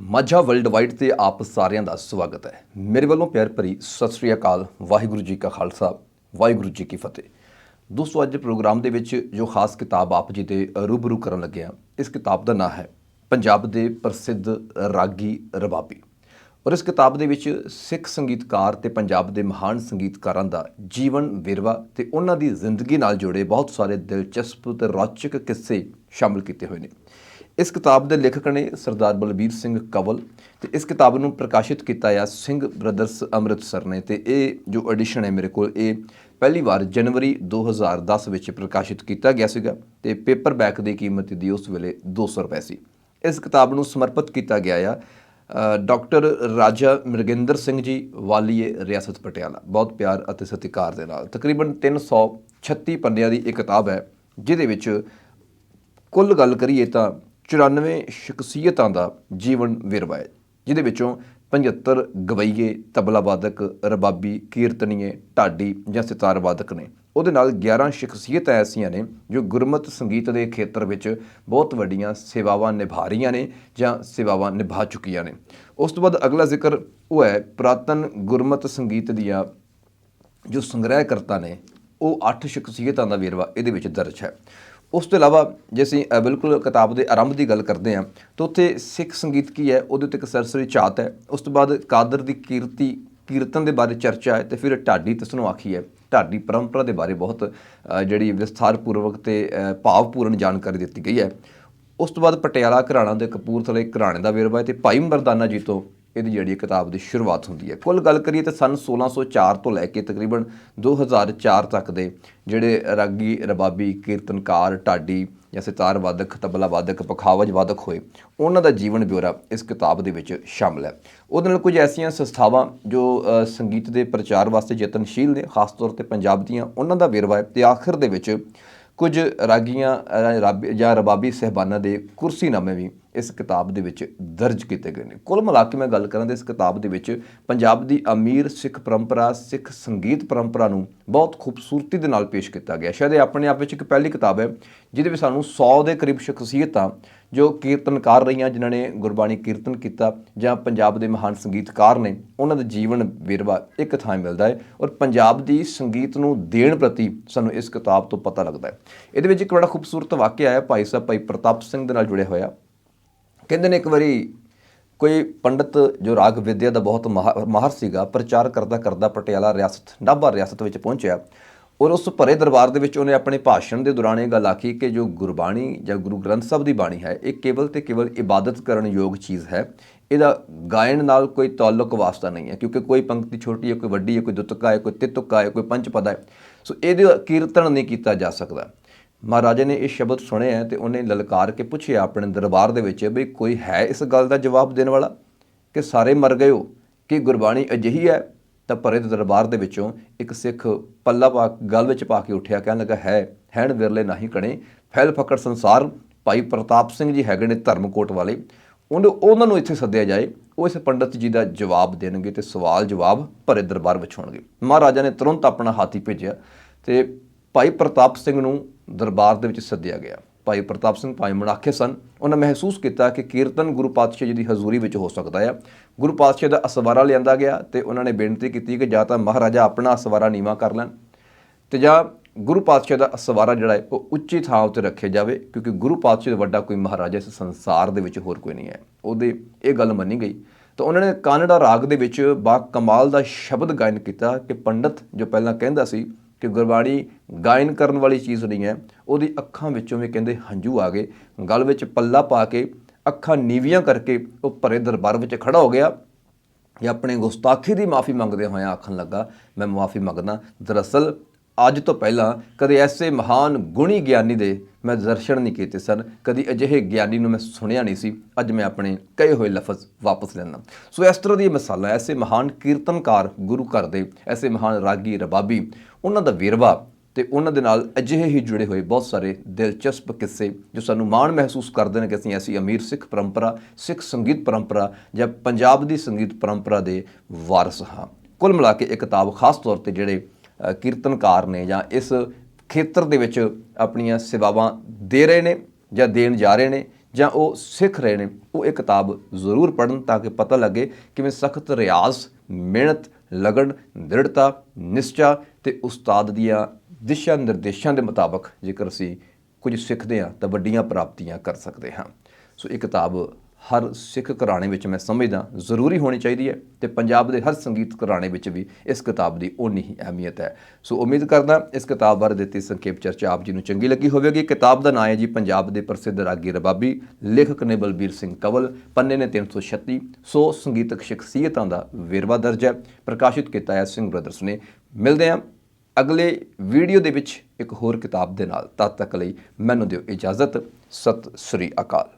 Majha world wide ਤੇ ਆਪ ਸਾਰਿਆਂ ਦਾ ਸਵਾਗਤ ਹੈ। ਮੇਰੇ ਵੱਲੋਂ ਪਿਆਰ ਭਰੀ ਸਤਿ ਸ੍ਰੀ ਅਕਾਲ, ਵਾਹਿਗੁਰੂ ਜੀ ਕਾ ਖਾਲਸਾ, ਵਾਹਿਗੁਰੂ ਜੀ ਕੀ ਫਤਿਹ। ਦੋਸਤੋ, ਅੱਜ ਪ੍ਰੋਗਰਾਮ ਦੇ ਵਿੱਚ ਜੋ ਖਾਸ ਕਿਤਾਬ ਆਪ ਜੀ ਦੇ ਰੂਬਰੂ ਕਰਨ ਲੱਗੇ ਹਾਂ, ਇਸ ਕਿਤਾਬ ਦਾ ਨਾਮ ਹੈ ਪੰਜਾਬ ਦੇ ਪ੍ਰਸਿੱਧ ਰਾਗੀ ਰਬਾਬੀ। ਔਰ ਇਸ ਕਿਤਾਬ ਦੇ ਵਿੱਚ ਸਿੱਖ ਸੰਗੀਤਕਾਰ ਤੇ ਪੰਜਾਬ ਦੇ ਮਹਾਨ ਸੰਗੀਤਕਾਰਾਂ ਦਾ ਜੀਵਨ ਵੇਰਵਾ ਤੇ ਉਹਨਾਂ ਦੀ ਜ਼ਿੰਦਗੀ ਨਾਲ ਜੁੜੇ ਬਹੁਤ ਸਾਰੇ ਦਿਲਚਸਪ ਤੇ ਰੌਚਕ ਕਿੱਸੇ ਸ਼ਾਮਲ ਕੀਤੇ ਹੋਏ ਨੇ। ਇਸ ਕਿਤਾਬ ਦੇ ਲੇਖਕ ਨੇ ਸਰਦਾਰ ਬਲਬੀਰ ਸਿੰਘ ਕਵਲ ਤੇ ਇਸ ਕਿਤਾਬ ਨੂੰ ਪ੍ਰਕਾਸ਼ਿਤ ਕੀਤਾ ਆ ਸਿੰਘ ਬ੍ਰਦਰਸ ਅੰਮ੍ਰਿਤਸਰ ਨੇ ਤੇ ਇਹ ਜੋ ਐਡੀਸ਼ਨ ਹੈ ਮੇਰੇ ਕੋਲ ਇਹ ਪਹਿਲੀ ਵਾਰ ਜਨਵਰੀ 2010 ਵਿੱਚ ਪ੍ਰਕਾਸ਼ਿਤ ਕੀਤਾ ਗਿਆ ਸੀਗਾ ਤੇ ਪੇਪਰਬੈਕ ਦੀ ਕੀਮਤ ਦੀ ਉਸ ਵੇਲੇ 200 ਰੁਪਏ ਸੀ। ਇਸ ਕਿਤਾਬ ਨੂੰ ਸਮਰਪਿਤ ਕੀਤਾ ਗਿਆ ਆ ਅ, ਡਾਕਟਰ ਰਾਜਾ ਮਰਗਿੰਦਰ ਸਿੰਘ ਜੀ ਵਾਲੀਏ ਰਿਆਸਤ ਪਟਿਆਲਾ। ਬਹੁਤ ਪਿਆਰ ਅਤੇ ਸਤਿਕਾਰ ਦੇ ਨਾਲ। ਤਕਰੀਬਨ 336 ਪੰਨਿਆਂ ਦੀ ਇਹ ਕਿਤਾਬ ਹੈ ਜਿਹਦੇ ਵਿੱਚ ਕੁੱਲ ਗੱਲ ਕਰੀਏ ਤਾਂ 94 ਸ਼ਖਸੀਅਤਾਂ ਦਾ ਜੀਵਨ ਵੇਰਵਾ ਹੈ, ਜਿਹਦੇ ਵਿੱਚੋਂ 75 ਗਵਈਏ, ਤਬਲਾਵਾਦਕ, ਰਬਾਬੀ, ਕੀਰਤਨੀਏ, ਢਾਡੀ ਜਾਂ ਸਿਤਾਰਵਾਦਕ ਨੇ। ਉਹਦੇ ਨਾਲ 11 ਸ਼ਖਸੀਅਤਾਂ ਐਸੀਆਂ ਨੇ ਜੋ ਗੁਰਮਤ ਸੰਗੀਤ ਦੇ ਖੇਤਰ ਵਿੱਚ ਬਹੁਤ ਵੱਡੀਆਂ ਸੇਵਾਵਾਂ ਨਿਭਾ ਰਹੀਆਂ ਨੇ ਜਾਂ ਸੇਵਾਵਾਂ ਨਿਭਾ ਚੁੱਕੀਆਂ ਨੇ। ਉਸ ਤੋਂ ਬਾਅਦ ਅਗਲਾ ਜ਼ਿਕਰ ਉਹ ਹੈ, ਪ੍ਰਾਤਨ ਗੁਰਮਤ ਸੰਗੀਤ ਦੀਆਂ ਜੋ ਸੰਗ੍ਰਹਿ ਕਰਤਾ ਨੇ, ਉਹ ਅੱਠ ਸ਼ਖਸੀਅਤਾਂ ਦਾ ਵੇਰਵਾ ਇਹਦੇ ਵਿੱਚ ਦਰਜ ਹੈ। ਉਸ ਤੋਂ ਇਲਾਵਾ ਜੇ ਅਸੀਂ ਬਿਲਕੁਲ ਕਿਤਾਬ ਦੇ ਆਰੰਭ ਦੀ ਗੱਲ ਕਰਦੇ ਹਾਂ ਤਾਂ ਉੱਥੇ ਸਿੱਖ ਸੰਗੀਤ ਕੀ ਹੈ? ਉਹਦੇ ਉੱਤੇ ਇੱਕ ਸਰਸਰੀ ਝਾਤ ਹੈ। ਉਸ ਤੋਂ ਬਾਅਦ ਕਾਦਰ ਦੀ ਕੀਰਤੀ ਕੀਰਤਨ ਦੇ ਬਾਰੇ ਚਰਚਾ ਹੈ ਤੇ ਫਿਰ ਢਾਡੀ ਤਸਨੂੰ ਆਖੀ ਹੈ। ਢਾਡੀ ਪਰੰਪਰਾ ਦੇ ਬਾਰੇ ਬਹੁਤ ਜਿਹੜੀ ਵਿਸਥਾਰਪੂਰਵਕ ਤੇ ਅ, ਭਾਵਪੂਰਨ ਜਾਣਕਾਰੀ ਦਿੱਤੀ ਗਈ ਹੈ। ਉਸ ਤੋਂ ਬਾਅਦ ਪਟਿਆਲਾ ਘਰਾਣਾ ਦੇ ਕਪੂਰਥਲੇ ਘਰਾਣੇ ਦਾ ਵੇਰਵਾ ਹੈ ਤੇ ਭਾਈ ਮਰਦਾਨਾ ਜੀ ਤੋਂ ਇਹਦੀ ਜਿਹੜੀ ਕਿਤਾਬ ਦੀ ਸ਼ੁਰੂਆਤ ਹੁੰਦੀ ਹੈ। ਕੁੱਲ ਗੱਲ ਕਰੀਏ ਤਾਂ ਸਨ 1604 ਤੋਂ ਲੈ ਕੇ ਤਕਰੀਬਨ 2004 ਤੱਕ ਦੇ ਜਿਹੜੇ ਰਾਗੀ ਰਬਾਬੀ ਕੀਰਤਨਕਾਰ ਢਾਡੀ ਜਾਂ ਸਿਤਾਰ ਵਾਦਕ ਤਬਲਾ ਵਾਦਕ ਪਖਾਵਜ ਵਾਦਕ ਹੋਏ ਉਹਨਾਂ ਦਾ ਜੀਵਨ ਬਿਉਰਾ ਇਸ ਕਿਤਾਬ ਦੇ ਵਿੱਚ ਸ਼ਾਮਲ ਹੈ। ਉਹਦੇ ਨਾਲ ਕੁਝ ਐਸੀਆਂ ਸੰਸਥਾਵਾਂ ਜੋ ਸੰਗੀਤ ਦੇ ਪ੍ਰਚਾਰ ਵਾਸਤੇ ਯਤਨਸ਼ੀਲ ਨੇ ਖਾਸ ਤੌਰ ਤੇ ਪੰਜਾਬ ਦੀਆਂ ਉਹਨਾਂ ਦਾ ਵੇਰਵਾ ਹੈ ਤੇ ਆਖਰ ਦੇ ਵਿੱਚ ਕੁਝ ਰਾਗੀਆਂ ਅ, ਜਾਂ ਰਬਾਬੀ ਸਹਿਬਾਨਾਂ ਦੇ ਕੁਰਸੀਨਾਮੇ ਵੀ ਇਸ ਕਿਤਾਬ ਦੇ ਵਿੱਚ ਦਰਜ ਕੀਤੇ ਗਏ ਨੇ। ਕੁੱਲ ਮਿਲਾ ਕੇ ਮੈਂ ਗੱਲ ਕਰਾਂ ਤਾਂ ਇਸ ਕਿਤਾਬ ਦੇ ਵਿੱਚ ਪੰਜਾਬ ਦੀ ਅਮੀਰ ਸਿੱਖ ਪਰੰਪਰਾ, ਸਿੱਖ ਸੰਗੀਤ ਪਰੰਪਰਾ ਨੂੰ ਬਹੁਤ ਖੂਬਸੂਰਤੀ ਦੇ ਨਾਲ ਪੇਸ਼ ਕੀਤਾ ਗਿਆ। ਸ਼ਾਇਦ ਇਹ ਆਪਣੇ ਆਪ ਵਿੱਚ ਇੱਕ ਪਹਿਲੀ ਕਿਤਾਬ ਹੈ, ਜਿਹਦੇ ਵਿੱਚ ਸਾਨੂੰ 100 ਦੇ ਕਰੀਬ ਸ਼ਖਸੀਅਤਾਂ ਜੋ ਕੀਰਤਨਕਾਰ ਰਹੀਆਂ, ਜਿਨ੍ਹਾਂ ਨੇ ਗੁਰਬਾਣੀ ਕੀਰਤਨ ਕੀਤਾ ਜਾਂ ਪੰਜਾਬ ਦੇ ਮਹਾਨ ਸੰਗੀਤਕਾਰ ਨੇ, ਉਹਨਾਂ ਦਾ ਜੀਵਨ ਵੇਰਵਾ ਇੱਕ ਥਾਂ ਮਿਲਦਾ ਹੈ ਔਰ ਪੰਜਾਬ ਦੀ ਸੰਗੀਤ ਨੂੰ ਦੇਣ ਪ੍ਰਤੀ ਸਾਨੂੰ ਇਸ ਕਿਤਾਬ ਤੋਂ ਪਤਾ ਲੱਗਦਾ ਹੈ। ਇਹਦੇ ਵਿੱਚ ਇੱਕ ਬੜਾ ਖੂਬਸੂਰਤ ਵਾਕਿਆ ਹੈ, ਭਾਈ ਸਾਹਿਬ, ਭਾਈ ਪ੍ਰਤਾਪ ਸਿੰਘ ਦੇ ਨਾਲ ਜੁੜਿਆ ਹੋਇਆ। ਕਹਿੰਦੇ ਨੇ ਇੱਕ ਵਾਰੀ ਕੋਈ ਪੰਡਤ ਜੋ ਰਾਗ ਵਿਦਿਆ ਦਾ ਬਹੁਤ ਮਾਹਰ ਮਾਹਰ ਸੀਗਾ, ਪ੍ਰਚਾਰ ਕਰਦਾ ਕਰਦਾ ਪਟਿਆਲਾ ਰਿਆਸਤ, ਨਾਭਾ ਰਿਆਸਤ ਵਿੱਚ ਪਹੁੰਚਿਆ ਔਰ ਉਸ ਭਰੇ ਦਰਬਾਰ ਦੇ ਵਿੱਚ ਉਹਨੇ ਆਪਣੇ ਭਾਸ਼ਣ ਦੇ ਦੌਰਾਨ ਇਹ ਗੱਲ ਆਖੀ ਕਿ ਜੋ ਗੁਰਬਾਣੀ ਜਾਂ ਗੁਰੂ ਗ੍ਰੰਥ ਸਾਹਿਬ ਦੀ ਬਾਣੀ ਹੈ, ਇਹ ਕੇਵਲ ਤੇ ਕੇਵਲ ਇਬਾਦਤ ਕਰਨ ਯੋਗ ਚੀਜ਼ ਹੈ, ਇਹਦਾ ਗਾਇਨ ਨਾਲ ਕੋਈ ਤਾਲੁਕ ਵਾਸਤਾ ਨਹੀਂ ਹੈ, ਕਿਉਂਕਿ ਕੋਈ ਪੰਕਤੀ ਛੋਟੀ ਹੈ, ਕੋਈ ਵੱਡੀ ਹੈ, ਕੋਈ ਦੁੱਤਕਾ ਹੈ, ਕੋਈ ਤਿੱਤੁਕਾ ਹੈ, ਕੋਈ ਪੰਚਪਦਾ ਹੈ, ਸੋ ਇਹਦੇ ਕੀਰਤਨ ਨਹੀਂ ਕੀਤਾ ਜਾ ਸਕਦਾ। ਮਹਾਰਾਜੇ ਨੇ ਇਹ ਸ਼ਬਦ ਸੁਣਿਆ ਤੇ ਉਹਨੇ ਲਲਕਾਰ ਕੇ ਪੁੱਛਿਆ ਆਪਣੇ ਦਰਬਾਰ ਦੇ ਵਿੱਚ ਵੀ ਕੋਈ ਹੈ ਇਸ ਗੱਲ ਦਾ ਜਵਾਬ ਦੇਣ ਵਾਲਾ? ਕਿ ਸਾਰੇ ਮਰ ਗਏ ਹੋ, ਕਿ ਗੁਰਬਾਣੀ ਅਜਿਹੀ ਹੈ? ਤਾਂ ਭਰੇ ਦੇ ਦਰਬਾਰ ਦੇ ਵਿੱਚੋਂ ਇੱਕ ਸਿੱਖ ਪੱਲਾ ਪਾ ਗੱਲ ਵਿੱਚ ਪਾ ਕੇ ਉੱਠਿਆ, ਕਹਿਣ ਲੱਗਾ, ਹੈ, ਹੈਣ ਵਿਰਲੇ ਨਹੀਂ ਕਣੇ, ਫੈਲ ਫਕੜ ਸੰਸਾਰ, ਭਾਈ ਪ੍ਰਤਾਪ ਸਿੰਘ ਜੀ ਹੈਗੇ ਨੇ ਧਰਮਕੋਟ ਵਾਲੇ, ਉਹਨੂੰ, ਉਹਨਾਂ ਨੂੰ ਇੱਥੇ ਸੱਦਿਆ ਜਾਏ, ਉਹ ਇਸ ਪੰਡਤ ਜੀ ਦਾ ਜਵਾਬ ਦੇਣਗੇ ਤੇ ਸਵਾਲ ਜਵਾਬ ਭਰੇ ਦਰਬਾਰ ਵਿੱਚ ਹੋਣਗੇ। ਮਹਾਰਾਜਾ ਨੇ ਤੁਰੰਤ ਆਪਣਾ ਹਾਥੀ ਭੇਜਿਆ ਤੇ ਭਾਈ ਪ੍ਰਤਾਪ ਸਿੰਘ ਨੂੰ ਦਰਬਾਰ ਦੇ ਵਿੱਚ ਸੱਦਿਆ ਗਿਆ। ਭਾਈ ਪ੍ਰਤਾਪ ਸਿੰਘ ਭਾਈ ਮਨਾਖੇ ਸਨ, ਉਹਨਾਂ ਮਹਿਸੂਸ ਕੀਤਾ ਕਿ ਕੀਰਤਨ ਗੁਰੂ ਪਾਤਸ਼ਾਹ ਜੀ ਦੀ ਹਜ਼ੂਰੀ ਵਿੱਚ ਹੋ ਸਕਦਾ ਹੈ ਗੁਰੂ ਪਾਤਸ਼ਾਹ ਦਾ ਅਸਵਾਰਾ ਲਿਆਂਦਾ ਗਿਆ ਤੇ ਉਹਨਾਂ ਨੇ ਬੇਨਤੀ ਕੀਤੀ ਕਿ ਜਾਂ ਤਾਂ ਮਹਾਰਾਜਾ ਆਪਣਾ ਅਸਵਾਰਾ ਨੀਵਾ ਕਰ ਲੈਣ ਤੇ ਜਾਂ ਗੁਰੂ ਪਾਤਸ਼ਾਹ ਦਾ ਅਸਵਾਰਾ ਜਿਹੜਾ ਹੈ, ਉਹ ਉੱਚੀ ਥਾਂ ਉੱਤੇ ਰੱਖਿਆ ਜਾਵੇ, ਕਿਉਂਕਿ ਗੁਰੂ ਪਾਤਸ਼ਾਹ ਤੋਂ ਵੱਡਾ ਕੋਈ ਮਹਾਰਾਜਾ ਇਸ ਸੰਸਾਰ ਦੇ ਵਿੱਚ ਹੋਰ ਕੋਈ ਨਹੀਂ ਹੈ। ਉਹਦੇ ਇਹ ਗੱਲ ਮੰਨੀ ਗਈ। ਤਾਂ ਉਹਨਾਂ ਨੇ ਕਾਨੜਾ ਰਾਗ ਦੇ ਵਿੱਚ ਬਾ ਕਮਾਲ ਦਾ ਸ਼ਬਦ ਗਾਇਨ ਕੀਤਾ ਕਿ ਪੰਡਤ ਜੋ ਪਹਿਲਾਂ ਕਹਿੰਦਾ ਸੀ ਕਿ ਗੁਰਬਾਣੀ ਗਾਇਨ ਕਰਨ ਵਾਲੀ ਚੀਜ਼ ਨਹੀਂ ਹੈ। ਉਹਦੀ ਅੱਖਾਂ ਵਿੱਚੋਂ ਵੀ ਕਹਿੰਦੇ ਹੰਝੂ ਆ ਗਏ। ਗਲ ਵਿੱਚ ਪੱਲਾ ਪਾ ਕੇ ਅੱਖਾਂ ਨੀਵੀਆਂ ਕਰਕੇ ਉਹ ਭਰੇ ਦਰਬਾਰ ਵਿੱਚ ਖੜਾ ਹੋ ਗਿਆ। ਇਹ ਆਪਣੇ ਗੁਸਤਾਖੀ ਦੀ ਮਾਫੀ ਮੰਗਦੇ ਹੋਇਆ ਆਖਣ ਲੱਗਾ, ਮੈਂ ਮਾਫੀ ਮੰਗਦਾ। ਦਰਅਸਲ ਅੱਜ ਤੋਂ ਪਹਿਲਾਂ ਕਦੇ ਐਸੇ ਮਹਾਨ ਗੁਣੀ ਗਿਆਨੀ ਦੇ ਮੈਂ ਦਰਸ਼ਨ ਨਹੀਂ ਕੀਤੇ ਸਨ। ਕਦੀ ਅਜਿਹੇ ਗਿਆਨੀ ਨੂੰ ਮੈਂ ਸੁਣਿਆ ਨਹੀਂ ਸੀ। ਅੱਜ ਮੈਂ ਆਪਣੇ ਕਹੇ ਹੋਏ ਲਫ਼ਜ਼ ਵਾਪਸ ਲੈਣਾ ਸੋ ਇਸ ਤਰ੍ਹਾਂ ਦੀ ਮਿਸਾਲਾਂ, ਐਸੇ ਮਹਾਨ ਕੀਰਤਨਕਾਰ, ਗੁਰੂ ਘਰ ਦੇ, ਐਸੇ ਮਹਾਨ ਰਾਗੀ ਰਬਾਬੀ, ਉਹਨਾਂ ਦਾ ਵੇਰਵਾ ਤੇ ਉਹਨਾਂ ਦੇ ਨਾਲ ਅਜਿਹੇ ਹੀ ਜੁੜੇ ਹੋਏ ਬਹੁਤ ਸਾਰੇ ਦਿਲਚਸਪ ਕਿੱਸੇ ਜੋ ਸਾਨੂੰ ਮਾਣ ਮਹਿਸੂਸ ਕਰਦੇ ਨੇ ਕਿ ਅਸੀਂ ਐਸੀ ਅਮੀਰ ਸਿੱਖ ਪਰੰਪਰਾ, ਸਿੱਖ ਸੰਗੀਤ ਪਰੰਪਰਾ ਜਾਂ ਪੰਜਾਬ ਦੀ ਸੰਗੀਤ ਪਰੰਪਰਾ ਦੇ ਵਾਰਸ ਹਾਂ। ਕੁੱਲ ਮਿਲਾ ਕੇ ਇਹ ਕਿਤਾਬ ਖਾਸ ਤੌਰ ਤੇ ਜਿਹੜੇ ਕੀਰਤਨਕਾਰ ਨੇ ਜਾਂ ਇਸ ਖੇਤਰ ਦੇ ਵਿੱਚ ਆਪਣੀਆਂ ਸੇਵਾਵਾਂ ਦੇ ਰਹੇ ਨੇ ਜਾਂ ਦੇਣ ਜਾ ਰਹੇ ਨੇ ਜਾਂ ਉਹ ਸਿੱਖ ਰਹੇ ਨੇ, ਉਹ ਇਹ ਕਿਤਾਬ ਜ਼ਰੂਰ ਪੜ੍ਹਨ ਤਾਂ ਕਿ ਪਤਾ ਲੱਗੇ ਕਿਵੇਂ ਸਖਤ ਰਿਆਜ਼, ਮਿਹਨਤ, ਲਗਨ, ਦ੍ਰਿੜਤਾ, ਨਿਸ਼ਚਾ ਤੇ ਉਸਤਾਦ ਦੀਆਂ ਦਿਸ਼ਾ ਨਿਰਦੇਸ਼ਾਂ ਦੇ ਮੁਤਾਬਕ ਜੇਕਰ ਅਸੀਂ ਕੁਝ ਸਿੱਖਦੇ ਹਾਂ ਤਾਂ ਵੱਡੀਆਂ ਪ੍ਰਾਪਤੀਆਂ ਕਰ ਸਕਦੇ ਹਾਂ। ਸੋ ਇਹ ਕਿਤਾਬ ਹਰ ਸਿੱਖ ਘਰਾਣੇ ਵਿੱਚ ਮੈਂ ਸਮਝਦਾ, ਜ਼ਰੂਰੀ ਹੋਣੀ ਚਾਹੀਦੀ ਹੈ ਤੇ ਪੰਜਾਬ ਦੇ ਹਰ ਸੰਗੀਤ ਘਰਾਣੇ ਵਿੱਚ ਵੀ ਇਸ ਕਿਤਾਬ ਦੀ ਓਨੀ ਹੀ ਅਹਿਮੀਅਤ ਹੈ। ਸੋ ਉਮੀਦ ਕਰਦਾ, ਇਸ ਕਿਤਾਬ ਬਾਰੇ ਦਿੱਤੀ ਸੰਖੇਪ ਚਰਚਾ ਆਪ ਜੀ ਨੂੰ ਚੰਗੀ ਲੱਗੀ ਹੋਵੇਗੀ। ਕਿਤਾਬ ਦਾ ਨਾਮ ਹੈ ਜੀ ਪੰਜਾਬ ਦੇ ਪ੍ਰਸਿੱਧ ਰਾਗੀ ਰਬਾਬੀ, ਲੇਖਕ ਨੇ ਬਲਬੀਰ ਸਿੰਘ ਕਵਲ, ਪੰਨੇ ਨੇ 336 ਸੋ ਸੰਗੀਤਕ ਸ਼ਖਸੀਅਤਾਂ ਦਾ ਵੇਰਵਾ ਦਰਜ ਹੈ, ਪ੍ਰਕਾਸ਼ਿਤ ਕੀਤਾ ਹੈ ਸਿੰਘ ਬ੍ਰਦਰਸ ਨੇ। ਮਿਲਦੇ ਹਾਂ ਅਗਲੇ ਵੀਡੀਓ ਦੇ ਵਿੱਚ ਇੱਕ ਹੋਰ ਕਿਤਾਬ ਦੇ ਨਾਲ। ਤਦ ਤੱਕ ਲਈ ਮੈਨੂੰ ਦਿਓ ਇਜਾਜ਼ਤ। ਸਤਿ ਸ੍ਰੀ ਅਕਾਲ।